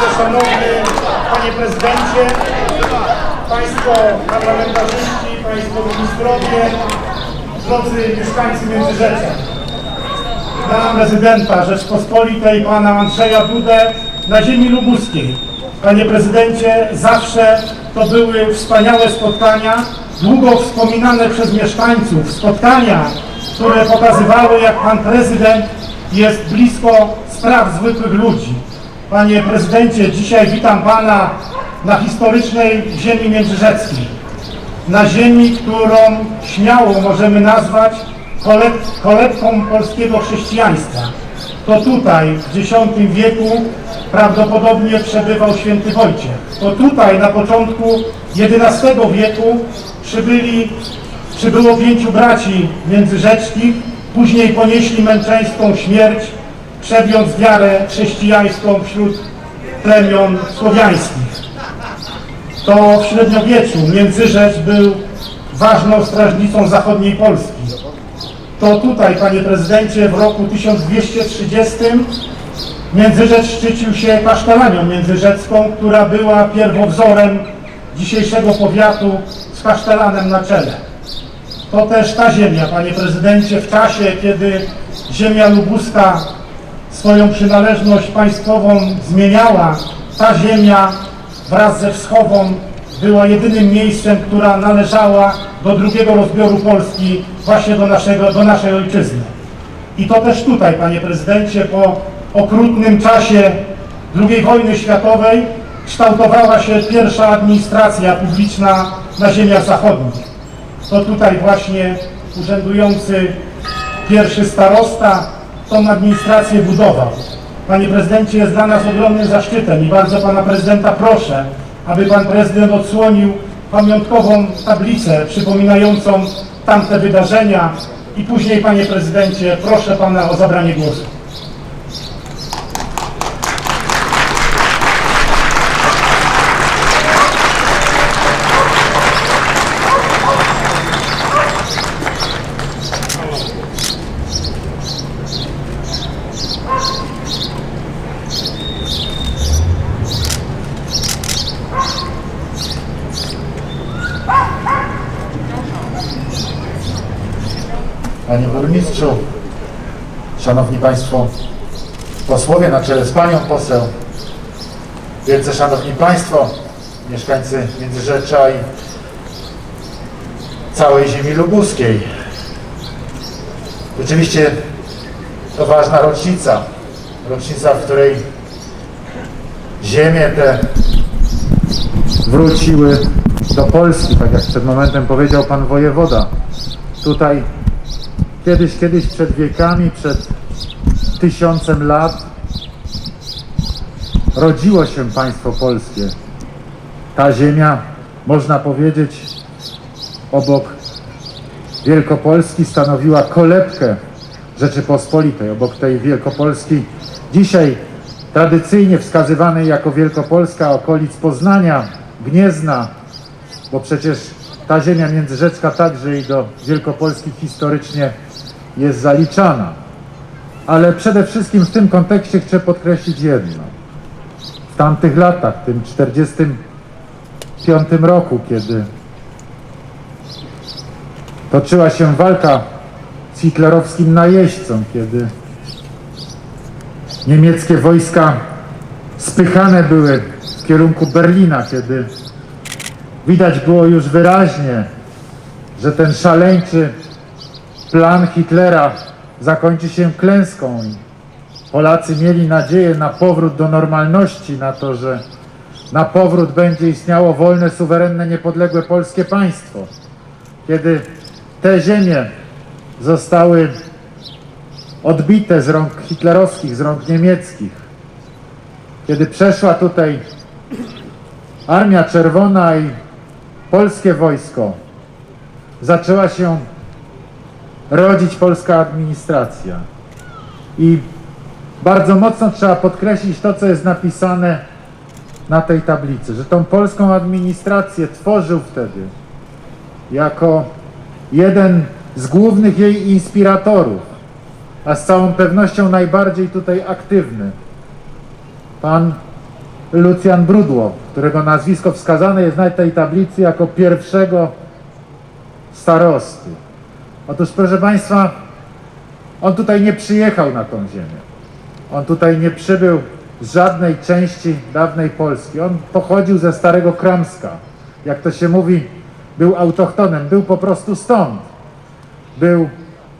Wielce Szanowny Panie Prezydencie, Państwo Parlamentarzyści, Państwo Ministrowie, drodzy mieszkańcy Międzyrzecza. Dla prezydenta Rzeczpospolitej Pana Andrzeja Dudę na ziemi lubuskiej. Panie Prezydencie, zawsze to były wspaniałe spotkania, długo wspominane przez mieszkańców, spotkania, które pokazywały, jak Pan Prezydent jest blisko spraw zwykłych ludzi. Panie Prezydencie, dzisiaj witam Pana na historycznej ziemi międzyrzeckiej. Na ziemi, którą śmiało możemy nazwać koleb- kolebką polskiego chrześcijaństwa. To tutaj w X wieku prawdopodobnie przebywał święty Wojciech. To tutaj na początku XI wieku przybyli, przybyło pięciu braci międzyrzeczkich, później ponieśli męczeńską śmierć, przebijąc wiarę chrześcijańską wśród plemion słowiańskich. To w średniowieczu Międzyrzecz był ważną strażnicą zachodniej Polski. To tutaj, panie prezydencie, w roku 1230 Międzyrzecz szczycił się kasztelanią międzyrzecką, która była pierwowzorem dzisiejszego powiatu z kasztelanem na czele. To też ta ziemia, panie prezydencie, w czasie, kiedy ziemia lubuska swoją przynależność państwową zmieniała, ta ziemia wraz ze wschową była jedynym miejscem, która należała do drugiego rozbioru Polski, właśnie do, naszego, do naszej ojczyzny. I to też tutaj, panie prezydencie, po okrutnym czasie II wojny światowej kształtowała się pierwsza administracja publiczna na ziemiach zachodnich. To tutaj właśnie urzędujący pierwszy starosta tą administrację budował. Panie prezydencie, jest dla nas ogromnym zaszczytem i bardzo pana prezydenta proszę, aby pan prezydent odsłonił pamiątkową tablicę przypominającą tamte wydarzenia i później, panie prezydencie, proszę pana o zabranie głosu. Panie Burmistrzu, Szanowni Państwo posłowie na czele z Panią poseł, wielce Szanowni Państwo, mieszkańcy Międzyrzecza i całej ziemi lubuskiej. Rzeczywiście to ważna rocznica, rocznica, w której ziemie te wróciły do Polski, tak jak przed momentem powiedział Pan Wojewoda. Tutaj Kiedyś, kiedyś przed wiekami, przed tysiącem lat rodziło się państwo polskie. Ta ziemia, można powiedzieć, obok Wielkopolski stanowiła kolebkę Rzeczypospolitej. Obok tej Wielkopolski, dzisiaj tradycyjnie wskazywanej jako Wielkopolska okolic Poznania, Gniezna, bo przecież ta ziemia międzyrzecka także i do Wielkopolski historycznie jest zaliczana. Ale przede wszystkim w tym kontekście chcę podkreślić jedno. W tamtych latach, w tym 45 roku, kiedy toczyła się walka z hitlerowskim najeźdźcą, kiedy niemieckie wojska spychane były w kierunku Berlina, kiedy widać było już wyraźnie, że ten szaleńczy plan Hitlera zakończy się klęską Polacy mieli nadzieję na powrót do normalności, na to, że na powrót będzie istniało wolne, suwerenne, niepodległe polskie państwo. Kiedy te ziemie zostały odbite z rąk hitlerowskich, z rąk niemieckich, kiedy przeszła tutaj Armia Czerwona i polskie wojsko, zaczęła się rodzić polska administracja. I bardzo mocno trzeba podkreślić to, co jest napisane na tej tablicy, że tą polską administrację tworzył wtedy jako jeden z głównych jej inspiratorów, a z całą pewnością najbardziej tutaj aktywny, pan Lucjan Brudło, którego nazwisko wskazane jest na tej tablicy jako pierwszego starosty. Otóż proszę Państwa, on tutaj nie przyjechał na tą ziemię. On tutaj nie przybył z żadnej części dawnej Polski. On pochodził ze Starego Kramska. Jak to się mówi, był autochtonem, był po prostu stąd. Był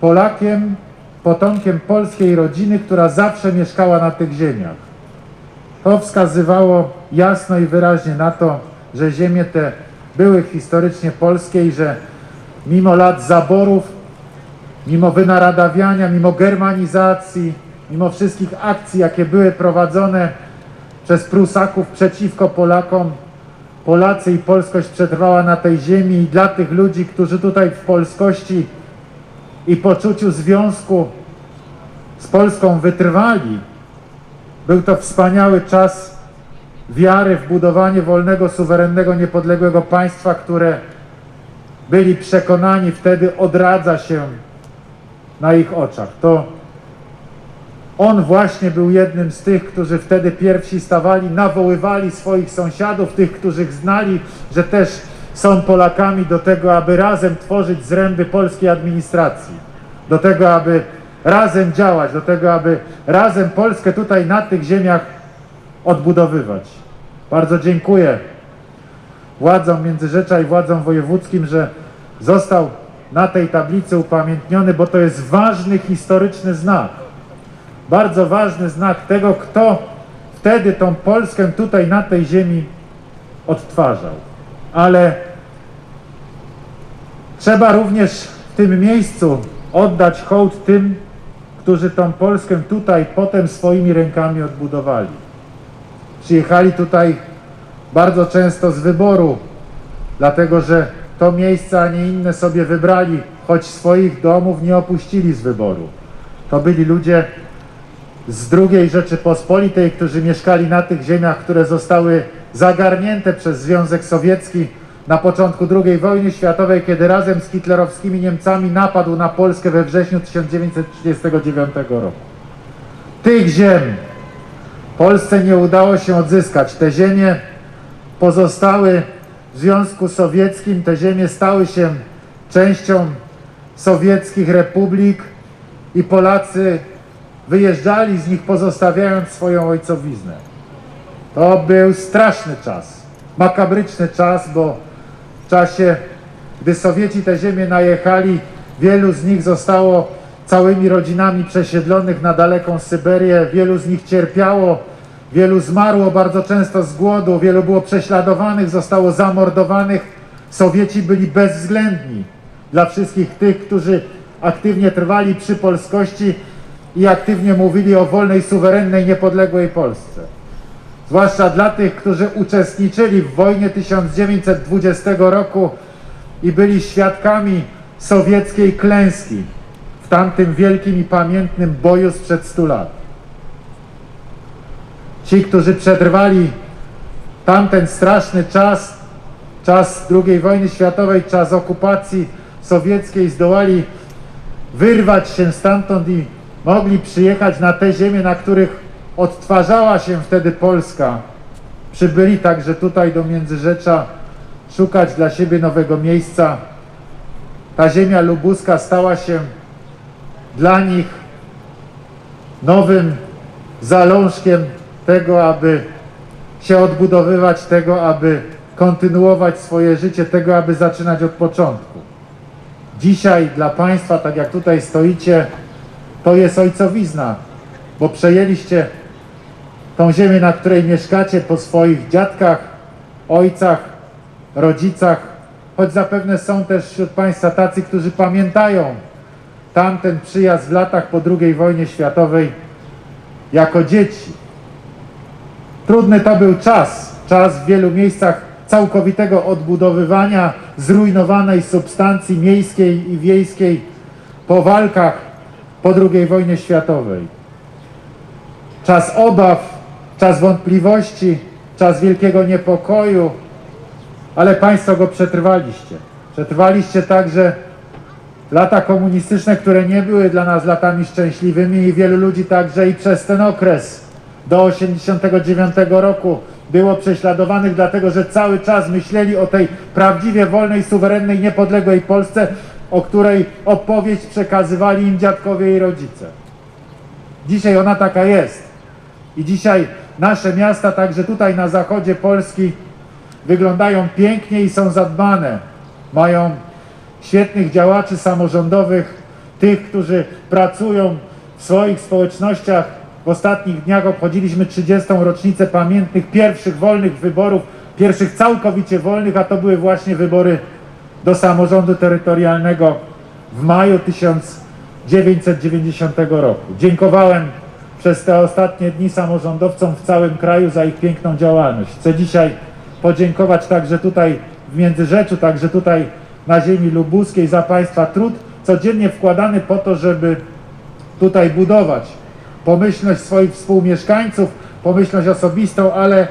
Polakiem, potomkiem polskiej rodziny, która zawsze mieszkała na tych ziemiach. To wskazywało jasno i wyraźnie na to, że ziemie te były historycznie polskie i że mimo lat zaborów, mimo wynaradawiania, mimo germanizacji, mimo wszystkich akcji, jakie były prowadzone przez Prusaków przeciwko Polakom, Polacy i polskość przetrwała na tej ziemi. I dla tych ludzi, którzy tutaj w polskości i poczuciu związku z Polską wytrwali, był to wspaniały czas wiary w budowanie wolnego, suwerennego, niepodległego państwa, które byli przekonani wtedy odradza się na ich oczach. To on właśnie był jednym z tych, którzy wtedy pierwsi stawali, nawoływali swoich sąsiadów, tych, których znali, że też są Polakami do tego, aby razem tworzyć zręby polskiej administracji, do tego, aby razem działać, do tego, aby razem Polskę tutaj na tych ziemiach odbudowywać. Bardzo dziękuję władzom Międzyrzecza i władzom wojewódzkim, że został na tej tablicy upamiętniony, bo to jest ważny historyczny znak. Bardzo ważny znak tego, kto wtedy tą Polskę tutaj na tej ziemi odtwarzał. Ale trzeba również w tym miejscu oddać hołd tym, którzy tą Polskę tutaj potem swoimi rękami odbudowali. Przyjechali tutaj bardzo często z wyboru, dlatego że to miejsce, a nie inne sobie wybrali, choć swoich domów nie opuścili z wyboru. To byli ludzie z II Rzeczypospolitej, którzy mieszkali na tych ziemiach, które zostały zagarnięte przez Związek Sowiecki na początku II wojny światowej, kiedy razem z hitlerowskimi Niemcami napadł na Polskę we wrześniu 1939 roku. Tych ziem Polsce nie udało się odzyskać. Te ziemie pozostały w Związku Sowieckim, te ziemie stały się częścią sowieckich republik i Polacy wyjeżdżali z nich, pozostawiając swoją ojcowiznę. To był straszny czas, makabryczny czas, bo w czasie, gdy Sowieci te ziemię najechali, wielu z nich zostało całymi rodzinami przesiedlonych na daleką Syberię, wielu z nich cierpiało, wielu zmarło bardzo często z głodu, wielu było prześladowanych, zostało zamordowanych. Sowieci byli bezwzględni dla wszystkich tych, którzy aktywnie trwali przy polskości i aktywnie mówili o wolnej, suwerennej, niepodległej Polsce. Zwłaszcza dla tych, którzy uczestniczyli w wojnie 1920 roku i byli świadkami sowieckiej klęski w tamtym wielkim i pamiętnym boju sprzed 100 lat. Ci, którzy przetrwali tamten straszny czas, czas II wojny światowej, czas okupacji sowieckiej, zdołali wyrwać się stamtąd i mogli przyjechać na te ziemie, na których odtwarzała się wtedy Polska. Przybyli także tutaj do Międzyrzecza szukać dla siebie nowego miejsca. Ta ziemia lubuska stała się dla nich nowym zalążkiem tego, aby się odbudowywać, tego, aby kontynuować swoje życie, tego, aby zaczynać od początku. Dzisiaj dla Państwa, tak jak tutaj stoicie, to jest ojcowizna, bo przejęliście tą ziemię, na której mieszkacie po swoich dziadkach, ojcach, rodzicach, choć zapewne są też wśród Państwa tacy, którzy pamiętają tamten przyjazd w latach po II wojnie światowej jako dzieci. Trudny to był czas, czas w wielu miejscach całkowitego odbudowywania zrujnowanej substancji miejskiej i wiejskiej po walkach po II wojnie światowej. Czas obaw, czas wątpliwości, czas wielkiego niepokoju, ale Państwo go przetrwaliście. Przetrwaliście także lata komunistyczne, które nie były dla nas latami szczęśliwymi i wielu ludzi także i przez ten okres do 89 roku było prześladowanych, dlatego że cały czas myśleli o tej prawdziwie wolnej, suwerennej, niepodległej Polsce, o której opowieść przekazywali im dziadkowie i rodzice. Dzisiaj ona taka jest. I dzisiaj nasze miasta, także tutaj na zachodzie Polski, wyglądają pięknie i są zadbane. Mają świetnych działaczy samorządowych, tych, którzy pracują w swoich społecznościach. W ostatnich dniach obchodziliśmy 30. rocznicę pamiętnych pierwszych wolnych wyborów, pierwszych całkowicie wolnych, a to były właśnie wybory do samorządu terytorialnego w maju 1990 roku. Dziękowałem przez te ostatnie dni samorządowcom w całym kraju za ich piękną działalność. Chcę dzisiaj podziękować także tutaj w Międzyrzeczu, także tutaj na ziemi lubuskiej za Państwa trud, codziennie wkładany po to, żeby tutaj budować pomyślność swoich współmieszkańców, pomyślność osobistą, ale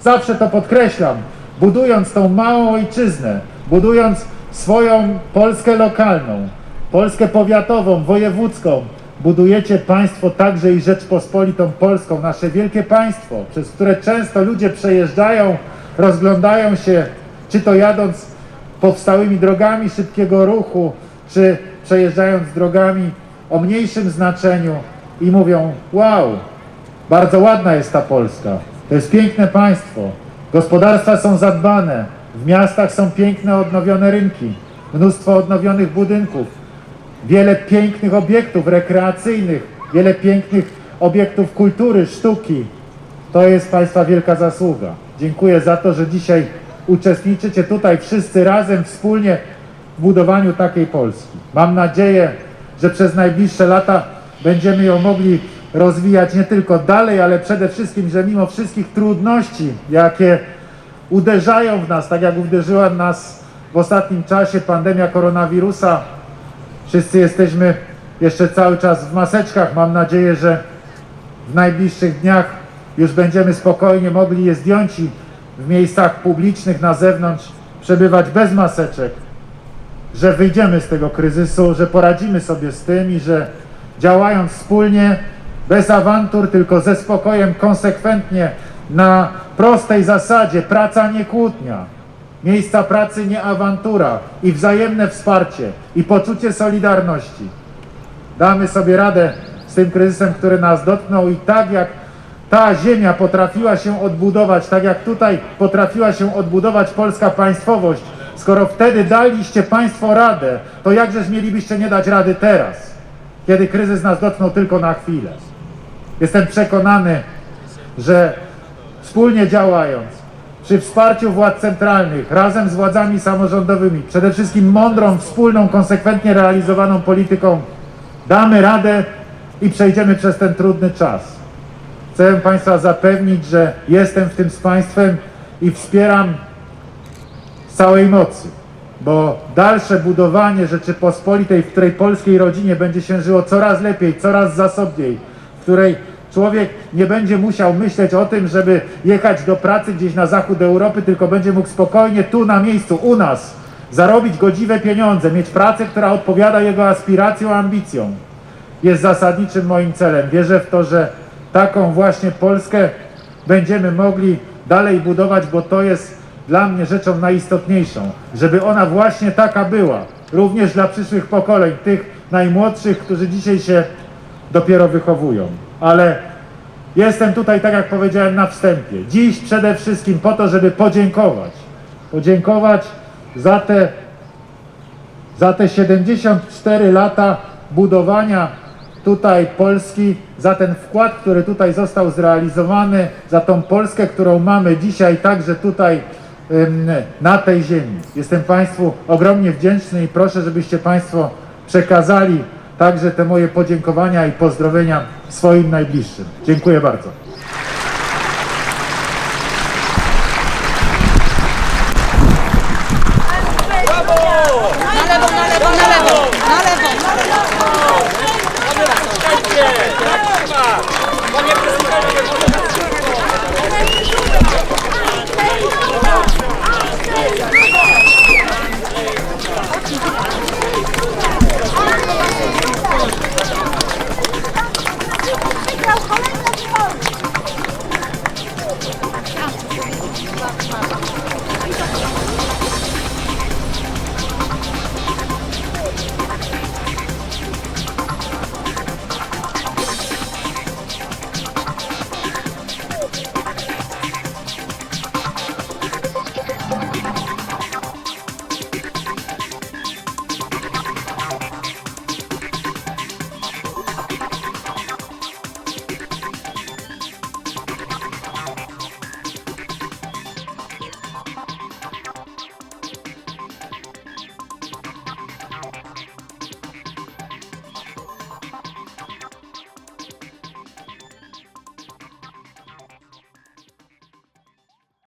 zawsze to podkreślam, budując tą małą ojczyznę, budując swoją Polskę lokalną, Polskę powiatową, wojewódzką, budujecie państwo także i Rzeczpospolitą Polską, nasze wielkie państwo, przez które często ludzie przejeżdżają, rozglądają się, czy to jadąc powstałymi drogami szybkiego ruchu, czy przejeżdżając drogami o mniejszym znaczeniu i mówią: Wow, bardzo ładna jest ta Polska. To jest piękne państwo. Gospodarstwa są zadbane. W miastach są piękne, odnowione rynki. Mnóstwo odnowionych budynków. Wiele pięknych obiektów rekreacyjnych. Wiele pięknych obiektów kultury, sztuki. To jest Państwa wielka zasługa. Dziękuję za to, że dzisiaj uczestniczycie tutaj wszyscy razem, wspólnie w budowaniu takiej Polski. Mam nadzieję, że przez najbliższe lata będziemy ją mogli rozwijać nie tylko dalej, ale przede wszystkim, że mimo wszystkich trudności, jakie uderzają w nas, tak jak uderzyła w nas w ostatnim czasie pandemia koronawirusa, wszyscy jesteśmy jeszcze cały czas w maseczkach. Mam nadzieję, że w najbliższych dniach już będziemy spokojnie mogli je zdjąć i w miejscach publicznych na zewnątrz przebywać bez maseczek, że wyjdziemy z tego kryzysu, że poradzimy sobie z tym i że działając wspólnie, bez awantur, tylko ze spokojem, konsekwentnie, na prostej zasadzie, praca nie kłótnia, miejsca pracy nie awantura i wzajemne wsparcie i poczucie solidarności. Damy sobie radę z tym kryzysem, który nas dotknął i tak jak ta ziemia potrafiła się odbudować, tak jak tutaj potrafiła się odbudować polska państwowość, skoro wtedy daliście Państwo radę, to jakżeż mielibyście nie dać rady teraz, kiedy kryzys nas dotknął tylko na chwilę. Jestem przekonany, że wspólnie działając, przy wsparciu władz centralnych, razem z władzami samorządowymi, przede wszystkim mądrą, wspólną, konsekwentnie realizowaną polityką, damy radę i przejdziemy przez ten trudny czas. Chcę Państwa zapewnić, że jestem w tym z Państwem i wspieram z całej mocy. Bo dalsze budowanie Rzeczypospolitej, w której polskiej rodzinie będzie się żyło coraz lepiej, coraz zasobniej, w której człowiek nie będzie musiał myśleć o tym, żeby jechać do pracy gdzieś na zachód Europy, tylko będzie mógł spokojnie tu na miejscu, u nas, zarobić godziwe pieniądze, mieć pracę, która odpowiada jego aspiracjom, ambicjom jest zasadniczym moim celem. Wierzę w to, że taką właśnie Polskę będziemy mogli dalej budować, bo to jest dla mnie rzeczą najistotniejszą, żeby ona właśnie taka była, również dla przyszłych pokoleń, tych najmłodszych, którzy dzisiaj się dopiero wychowują. Ale jestem tutaj, tak jak powiedziałem na wstępie, dziś przede wszystkim po to, żeby podziękować. Podziękować za te za te 74 lata budowania tutaj Polski, za ten wkład, który tutaj został zrealizowany, za tą Polskę, którą mamy dzisiaj także tutaj na tej ziemi. Jestem Państwu ogromnie wdzięczny i proszę, żebyście Państwo przekazali także te moje podziękowania i pozdrowienia swoim najbliższym. Dziękuję bardzo.